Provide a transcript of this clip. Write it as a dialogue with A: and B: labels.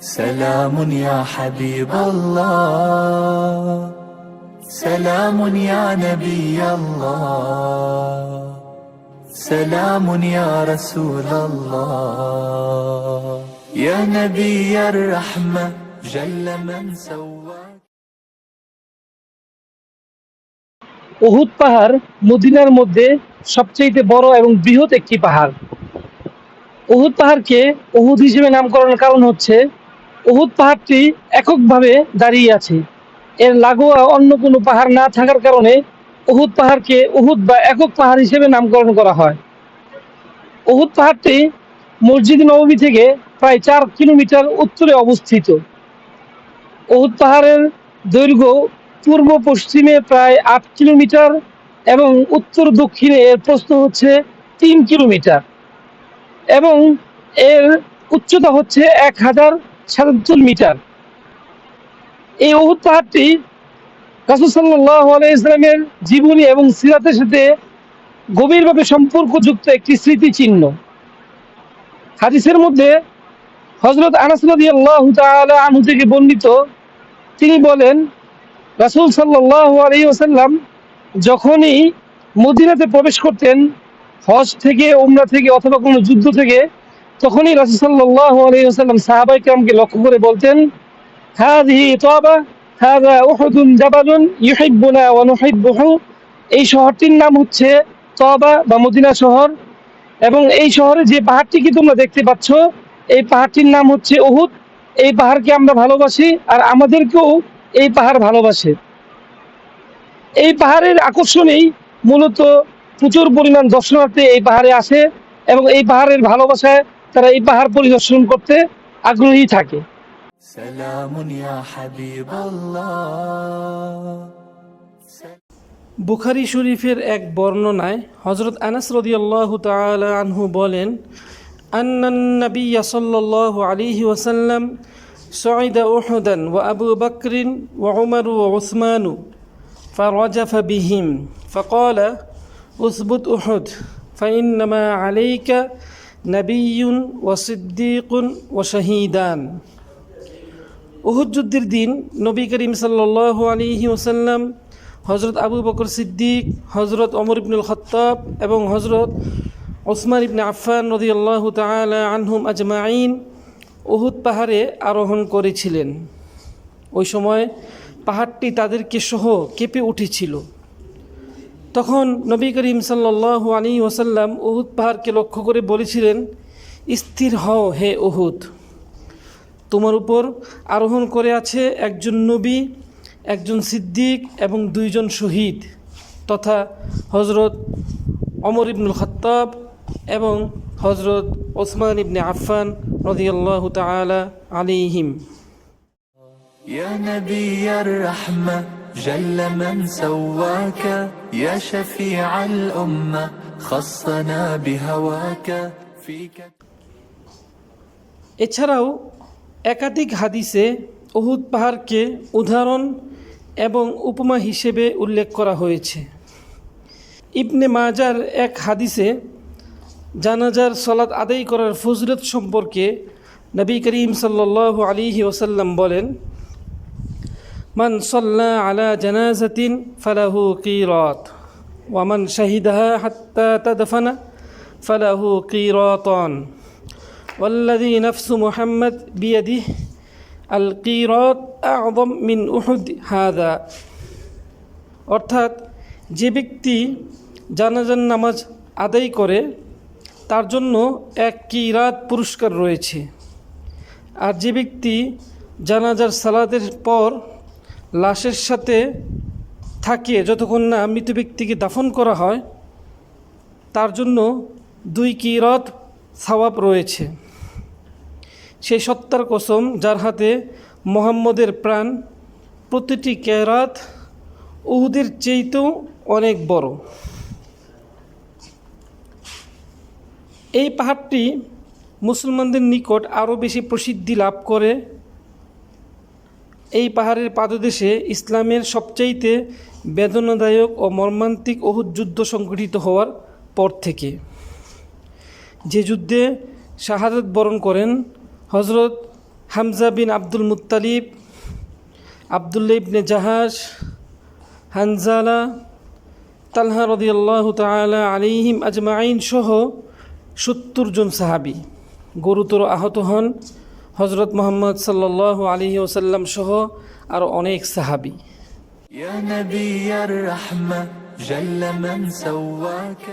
A: سلام يا حبيب الله سلام يا نبي الله سلام يا رسول الله يا نبي الرحمة جل من سواك
B: উহুদ পাহাড় মদিনার মধ্যে সবচেয়ে বড় এবং বৃহৎ একটি পাহাড় উহুদ পাহাড়কে উহুদ হিসেবে নামকরণের কারণ হচ্ছে উহুদ পাহাড়টি এককভাবে দাঁড়িয়ে আছে। এর লাগোয়া অন্য কোনো পাহাড় না থাকার কারণে উহুদ পাহাড়কে উহুদ বা একক পাহাড় হিসেবে নামকরণ করা হয়। উহুদ পাহাড়টি মসজিদ নবমী থেকে প্রায় চার কিলোমিটার উত্তরে অবস্থিত। উহুদ পাহাড়ের দৈর্ঘ্য পূর্ব পশ্চিমে প্রায় আট কিলোমিটার এবং উত্তর দক্ষিণে এর প্রস্থ হচ্ছে তিন কিলোমিটার এবং এর উচ্চতা হচ্ছে এক হাজার সাতাত্তর মিটার। এই উহুদ পাহাড়টি রাসুসাল্লাহ ইসলামের জীবনী এবং সিরাতের সাথে গভীরভাবে সম্পর্কযুক্ত একটি স্মৃতিচিহ্ন। হাদিসের মধ্যে হজরত আনাসরদি আল্লাহ আনহু থেকে বর্ণিত, তিনি বলেন, রাসুল সাল্লাহ আলী ওসাল্লাম যখনই মদিনাতে প্রবেশ করতেন, হজ থেকে, উমরা থেকে অথবা কোনো যুদ্ধ থেকে তখনই রাসুল সাল্লাহ আলী ওসাল্লাম সাহাবাই কামকে লক্ষ্য করে বলতেন এই শহরটির নাম হচ্ছে তবা বা মদিনা শহর। এবং এই শহরে যে পাহাড়টিকে তোমরা দেখতে পাচ্ছ, এই পাহাড়টির নাম হচ্ছে উহুদ। এই পাহাড়কে আমরা ভালোবাসি আর আমাদেরকেও এই পাহাড় ভালোবাসে। এই পাহাড়ের আকর্ষণেই মূলত প্রচুর পরিমাণ দর্শনার্থী এই পাহাড়ে আসে এবং এই পাহাড়ের ভালোবাসায় তারা এই পাহাড় পরিদর্শন করতে আগ্রহী থাকে
A: سلام يا حبيب الله
C: বুখারি শরীফের এক বর্ণনায় হজরত আনাস রদিয়াল্লাহু তাআলা আনহু বলেন আন্নান নবী সাল্লাল্লাহু আলাইহি ওয়াসাল্লাম صعد أحدا وأبو بكر وعمر وعثمان فرجف بهم فقال اثبت أحد فإنما عليك নাবিউন ওয়াসিদ্দিকুন ওয়াশাহিদান উহুদ দিন নবী করিম সাল্লাহ আলী ওসাল্লাম হজরত আবু বকর সিদ্দিক হজরত অমর ইবনুল খত্তাব এবং হজরত ওসমান ইবনে আফান নদী আল্লাহ তালা আনহুম আজমাইন ওহুদ পাহাড়ে আরোহণ করেছিলেন। ওই সময় পাহাড়টি তাদেরকে সহ কেঁপে উঠেছিল। তখন নবী করিম সাল্লাল্লাহু আলী ওসাল্লাম উহুদ পাহাড়কে লক্ষ্য করে বলেছিলেন স্থির হও হে উহুদ তোমার উপর আরোহণ করে আছে একজন নবী একজন সিদ্দিক এবং দুইজন শহীদ তথা হজরত অমর ইবনুল খত্তাব এবং হজরত ওসমান ইবনে আফফান রদিয়াল্লাহ তালা আলিহিম
A: يا نبي الرحمة جل من سواك يا شفيع الأمة خصنا بهواك فيك
C: এছাড়াও একাধিক হাদিসে উহুদ পাহাড়কে উদাহরণ এবং উপমা হিসেবে উল্লেখ করা হয়েছে ইবনে মাজার এক হাদিসে জানাজার সলাৎ আদায় করার ফজরত সম্পর্কে নবী করিম সাল্লাহ আলিহি ওসাল্লাম বলেন মান সল্লা আলা জানাজাতিন ফালাহু কিরাত ওয়ামান শাহিদাহা হাত্তা তাদফানা ফালাহু কিরাতন والذي نفس محمد بيده القيراط أعظم من أحد هذا অর্থাৎ যে ব্যক্তি জানাজান নামাজ আদায় করে তার জন্য এক কিরাত পুরস্কার রয়েছে আর যে ব্যক্তি জানাজার সালাদের পর লাশের সাথে থাকে যতক্ষণ না মৃত ব্যক্তিকে দাফন করা হয়, তার জন্য দুই কিরাত সওয়াব রয়েছে। সেই সত্তার কসম যার হাতে মোহাম্মদের প্রাণ, প্রতিটি কেরাত উহুদের চেয়েতেও অনেক বড়। এই পাহাড়টি মুসলমানদের নিকট আরও বেশি প্রসিদ্ধি লাভ করে। এই পাহাড়ের পাদদেশে ইসলামের সবচাইতে বেদনাদায়ক ও মর্মান্তিক অহুদ যুদ্ধ সংঘটিত হওয়ার পর থেকে। যে যুদ্ধে শাহাদত বরণ করেন হজরত হামজা বিন আব্দুল মুত্তালিব আবদুল্লা ইবনে জাহাজ হানজালা, তালহা রদিয়াল্লাহ তালা আলিহিম আজমাইন সহ সত্তর জন সাহাবি। গুরুতর আহত হন হজরত মোহাম্মদ সাল্লাহ আলহি ওসাল্লাম সহ আরও অনেক সাহাবি
A: يا نبي الرحمة جل من سواك